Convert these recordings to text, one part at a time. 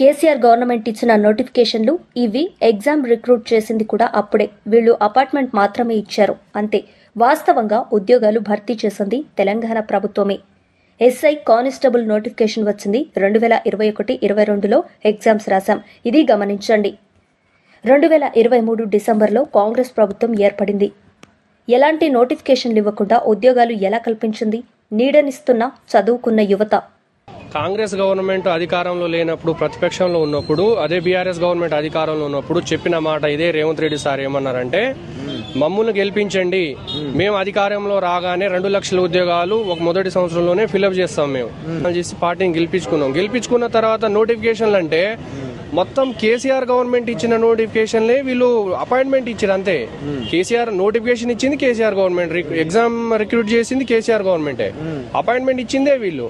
KCR government ఇచ్చిన నోటిఫికేషన్లు ఇవి ఎగ్జామ్ రిక్రూట్ చేసింది కూడా అప్పుడే. వీళ్ళు అపార్ట్మెంట్ మాత్రమే ఇచ్చారు. అంతే. వాస్తవంగా ఉద్యోగాలు భర్తీ చేసింది తెలంగాణ ప్రభుత్వమే. ఎస్ఐ కానిస్టేబుల్ నోటిఫికేషన్ వచ్చింది. రెండు వేల ఇరవై ఒకటి ఇరవై రెండులో ఎగ్జామ్స్ రాశాం. ఇది గమనించండి. రెండు వేల ఇరవై మూడు డిసెంబర్లో కాంగ్రెస్ ప్రభుత్వం ఏర్పడింది. ఎలాంటి నోటిఫికేషన్లు ఇవ్వకుండా ఉద్యోగాలు ఎలా కల్పించింది? నీడనిస్తున్న చదువుకున్న యువత. కాంగ్రెస్ గవర్నమెంట్ అధికారంలో లేనప్పుడు ప్రతిపక్షంలో ఉన్నప్పుడు అదే బీఆర్ఎస్ గవర్నమెంట్ అధికారంలో ఉన్నప్పుడు చెప్పిన మాట ఇదే రేవంత్ రెడ్డి సార్ ఏమన్నారంటే మమ్మల్ని గెలిపించండి. మేము అధికారంలో రాగానే రెండు లక్షల ఉద్యోగాలు ఒక మొదటి సంవత్సరంలోనే ఫిలప్ చేస్తాం మేము. చేసి పార్టీని గెలిపించుకున్నాం. గెలిపించుకున్న తర్వాత నోటిఫికేషన్లు అంటే మొత్తం కేసీఆర్ గవర్నమెంట్ ఇచ్చిన నోటిఫికేషన్లే వీళ్ళు అపాయింట్మెంట్ ఇచ్చారు అంతే. కేసీఆర్ నోటిఫికేషన్ ఇచ్చింది కేసీఆర్ గవర్నమెంట్. ఎగ్జామ్ రిక్రూట్ చేసింది కేసీఆర్ గవర్నమెంటే. అపాయింట్మెంట్ ఇచ్చిందే వీళ్ళు.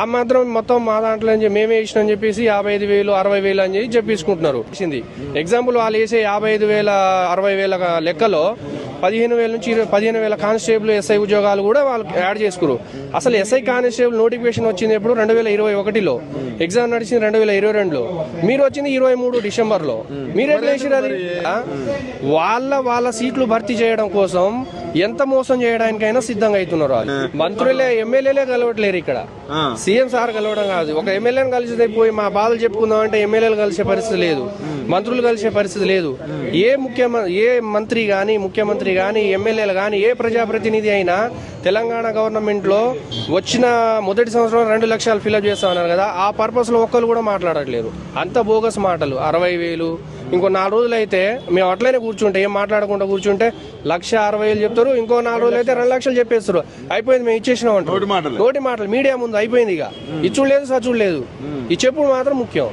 ఆ మాత్రం మొత్తం మా దాంట్లో అని చెప్పి మేమే ఇచ్చినాం అని చెప్పేసి యాభై ఐదు వేలు అరవై వేలు అని చెప్పి చెప్పించుకుంటున్నారు ఇచ్చింది ఎగ్జాంపుల్ వాళ్ళు వేసే యాభై ఐదు వేల అరవై వేల లెక్కలో పదిహేను వేల నుంచి ఇరవై- పదిహేను వేల కానిస్టేబుల్ ఎస్ఐ ఉద్యోగాలు కూడా వాళ్ళు యాడ్ చేసుకురు. అసలు ఎస్ఐ కానిస్టేబుల్ నోటిఫికేషన్ వచ్చింది ఎప్పుడు రెండు వేల ఇరవై ఒకటిలో ఎగ్జామ్ నడిచింది రెండు వేల ఇరవై రెండులో. మీరు వచ్చింది ఇరవై మూడు డిసెంబర్లో మీరు ఎట్లా అది? వాళ్ళ వాళ్ళ సీట్లు భర్తీ చేయడం కోసం ఎంత మోసం చేయడానికైనా సిద్ధంగా అవుతున్నారు వాళ్ళు. మంత్రులే ఎమ్మెల్యేలే కలవట్లేరు ఇక్కడ. సీఎం సార్ కలవడం కాదు. ఒక ఎమ్మెల్యేని కలిసి పోయి మా బాధలు చెప్పుకుందాం అంటే ఎమ్మెల్యేలు కలిసే పరిస్థితి లేదు. మంత్రులు కలిసే పరిస్థితి లేదు. ఏ ముఖ్యమంత్రి ఏ మంత్రి గాని ముఖ్యమంత్రి గాని ఎమ్మెల్యేలు గాని ఏ ప్రజాప్రతినిధి అయినా తెలంగాణ గవర్నమెంట్లో వచ్చిన మొదటి సంవత్సరం రెండు లక్షలు ఫిల్అప్ చేస్తా ఉన్నారు కదా. ఆ పర్పస్లో ఒక్కరు కూడా మాట్లాడట్లేరు. అంత బోగస్ మాటలు. అరవై వేలు ఇంకో నాలుగు రోజులు అయితే మేము అట్లనే కూర్చుంటే ఏం మాట్లాడకుండా కూర్చుంటే లక్ష అరవై వేలు చెప్తారు ఇంకో నాలుగు రోజులు అయితే రెండు లక్షలు చెప్పేస్తారు. అయిపోయింది మేము ఇచ్చేసినాం. నోటి మాటలు. మీడియా ముందు అయిపోయింది ఇక. ఇచ్చుడు లేదు సచ్చుడు లేదు ఈ చెప్పుడు మాత్రం ముఖ్యం.